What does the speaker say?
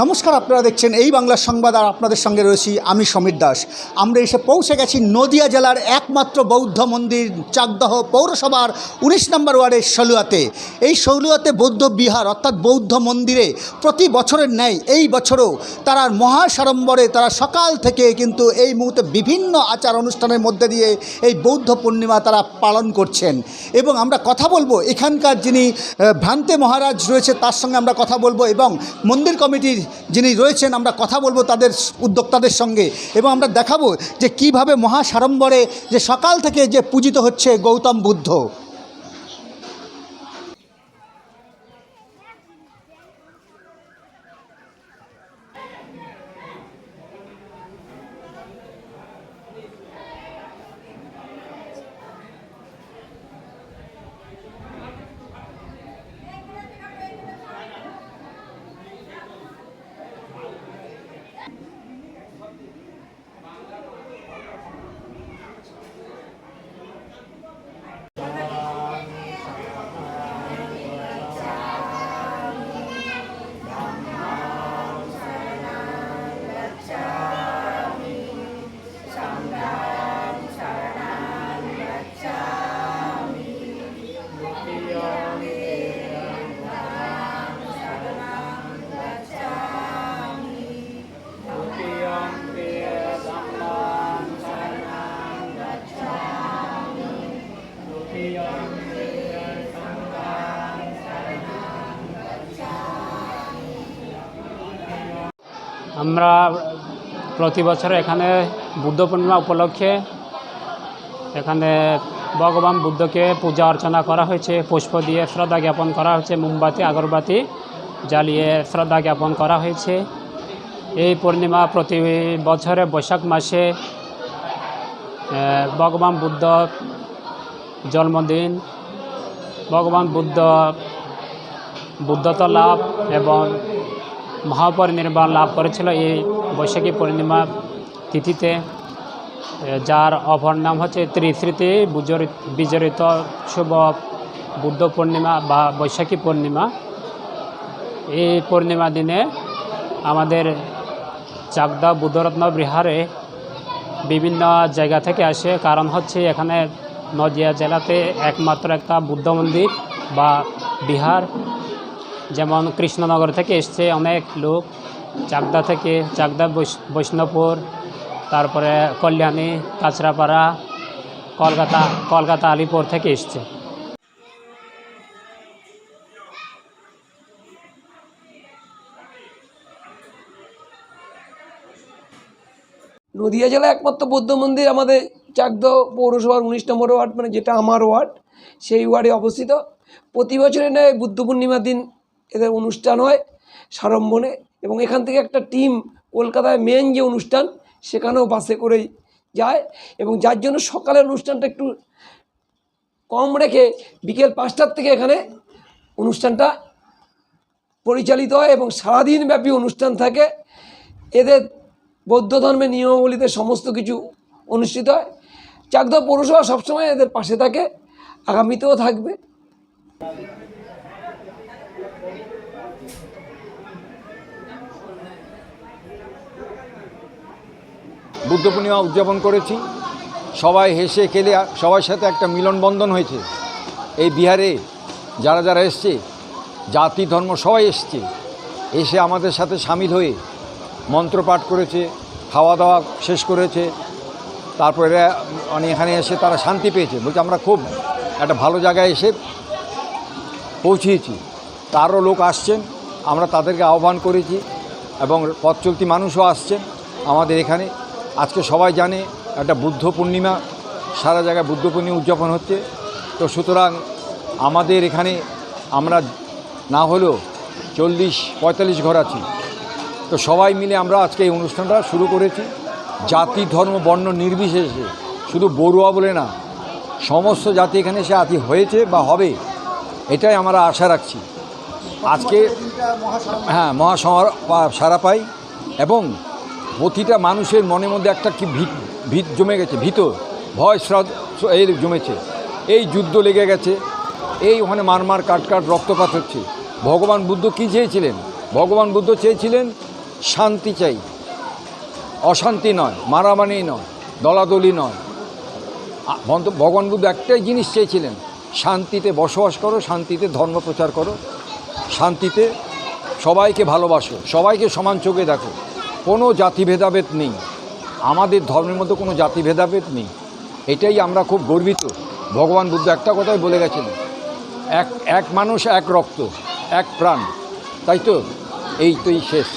নমস্কার, আপনারা দেখছেন এই বাংলার সংবাদ, আর আপনাদের সঙ্গে রয়েছি আমি সমীর দাস। আমরা এসে পৌঁছে গেছি নদিয়া জেলার একমাত্র বৌদ্ধ মন্দির, চাকদহ পৌরসভার উনিশ নম্বর ওয়ার্ডের সলুয়াতে। এই সলুয়াতে বৌদ্ধ বিহার, অর্থাৎ বৌদ্ধ মন্দিরে প্রতি বছরের ন্যায় এই বছরও তারা মহাসাড়ম্বরে, তারা সকাল থেকে কিন্তু এই মুহূর্তে বিভিন্ন আচার অনুষ্ঠানের মধ্যে দিয়ে এই বৌদ্ধ পূর্ণিমা তারা পালন করছেন। এবং আমরা কথা বলব, এখানকার যিনি ভ্রান্তে মহারাজ রয়েছে, তার সঙ্গে আমরা কথা বলব এবং মন্দির কমিটির যিনি রয়েছেন, আমরা কথা বলব তাদের উদ্যোক্তাদের সঙ্গে এবং আমরা দেখাবো যে কীভাবে মহাসাড়ম্বরে যে সকাল থেকে যে পূজিত হচ্ছে গৌতম বুদ্ধ। আমরা প্রতি বছর এখানে বুদ্ধ পূর্ণিমা উপলক্ষে এখানে ভগবান বুদ্ধকে পূজা অর্চনা করা হয়েছে, পুষ্প দিয়ে শ্রদ্ধা জ্ঞাপন করা হয়েছে, মোমবাতি, আগরবাতি জ্বালিয়ে শ্রদ্ধা জ্ঞাপন করা হয়েছে। এই পূর্ণিমা প্রতি বছরে বৈশাখ মাসে ভগবান বুদ্ধ জন্মদিন, ভগবান বুদ্ধ বুদ্ধত্ব লাভ এবং মহাপরিনির্বাণ লাভ করেছিল। এই বৈশাখী পূর্ণিমা তিথিতে যার অপর নাম হচ্ছে বিজড়িত বিজড়িত শুভ বুদ্ধ পূর্ণিমা বা বৈশাখী পূর্ণিমা। এই পূর্ণিমা দিনে আমাদের চাকদা বুদ্ধরত্ন বিহারে বিভিন্ন জায়গা থেকে আসে। কারণ হচ্ছে এখানে নদিয়া জেলাতে একমাত্র একটা বুদ্ধ মন্দির বা বিহার। যেমন কৃষ্ণনগর থেকে এসছে অনেক লোক, চাকদা থেকে চাকদা বৈষ্ণবপুর, তারপরে কল্যাণী, কাঁচরাপাড়া, কলকাতা কলকাতা, আলিপুর থেকে এসছে। নদিয়া জেলা একমাত্র বৌদ্ধ মন্দির আমাদের চাকদ পৌরসভার উনিশ নম্বর ওয়ার্ড মানে যেটা আমার ওয়ার্ড, সেই ওয়ার্ডে অবস্থিত। প্রতি বছরে নেয় বুদ্ধ পূর্ণিমার দিন এদের অনুষ্ঠান হয় সাড়ম্বনে এবং এখান থেকে একটা টিম কলকাতায় মেন যে অনুষ্ঠান, সেখানেও বাসে করেই যায় এবং যার জন্য সকালের অনুষ্ঠানটা একটু কম রেখে বিকেল পাঁচটার থেকে এখানে অনুষ্ঠানটা পরিচালিত হয় এবং সারাদিন ব্যাপী অনুষ্ঠান থাকে। এদের বৌদ্ধ ধর্মের নিয়মাবলীতে সমস্ত কিছু অনুষ্ঠিত হয়। চাকদা পৌরসভা সবসময় এদের পাশে থাকে, আগামীতেও থাকবে। বুদ্ধ পূর্ণিমা উদযাপন করেছি। সবাই হেসে খেলে সবার সাথে একটা মিলনবন্ধন হয়েছে। এই বিহারে যারা যারা এসছে, জাতি, ধর্ম, সবাই এসছে। এসে আমাদের সাথে সামিল হয়ে মন্ত্র পাঠ করেছে, খাওয়া দাওয়া শেষ করেছে। তারপরে মানে এখানে এসে তারা শান্তি পেয়েছে। বলছে, আমরা খুব একটা ভালো জায়গায় এসে পৌঁছিয়েছি তারও লোক আসছেন। আমরা তাদেরকে আহ্বান করেছি এবং পথ চলতি মানুষও আসছেন আমাদের এখানে। আজকে সবাই জানে একটা বুদ্ধ পূর্ণিমা, সারা জায়গায় বুদ্ধ পূর্ণিমা উদযাপন হচ্ছে। তো সুতরাং আমাদের এখানে আমরা না হলেও চল্লিশ, পঁয়তাল্লিশ ঘর আছি। তো সবাই মিলে আমরা আজকে এই অনুষ্ঠানটা শুরু করেছি। জাতি, ধর্ম, বর্ণ নির্বিশেষে, শুধু বড়ুয়া বলে না, সমস্ত জাতি এখানে এসে আতি হয়েছে বা হবে, এটাই আমরা আশা রাখছি। আজকে হ্যাঁ মহাসমার সারা পাই এবং প্রতিটা মানুষের মনের মধ্যে একটা কি ভিত ভিত জমে গেছে, ভীত, ভয়, শ্রদ্ধ এই জমেছে। এই যুদ্ধ লেগে গেছে, এই ওখানে মারমার কাট কাট রক্তপাত হচ্ছে। ভগবান বুদ্ধ কী চেয়েছিলেন? ভগবান বুদ্ধ চেয়েছিলেন শান্তি চাই। অশান্তি নয়, মারামারি নয়, দলাদলি নয়। ভগবান বুদ্ধ একটাই জিনিস চেয়েছিলেন, শান্তিতে বসবাস করো, শান্তিতে ধর্ম প্রচার করো, শান্তিতে সবাইকে ভালোবাসো, সবাইকে সমান চোখে দেখো। কোনো জাতি ভেদাভেদ নেই। আমাদের ধর্মের মধ্যে কোনো জাতি ভেদাভেদ নেই। এটাই আমরা খুব গর্বিত। ভগবান বুদ্ধ একটা কথাই বলে গেছেন, এক এক মানুষ এক রক্ত, এক প্রাণ। তাই তো? এই তোই শেষ।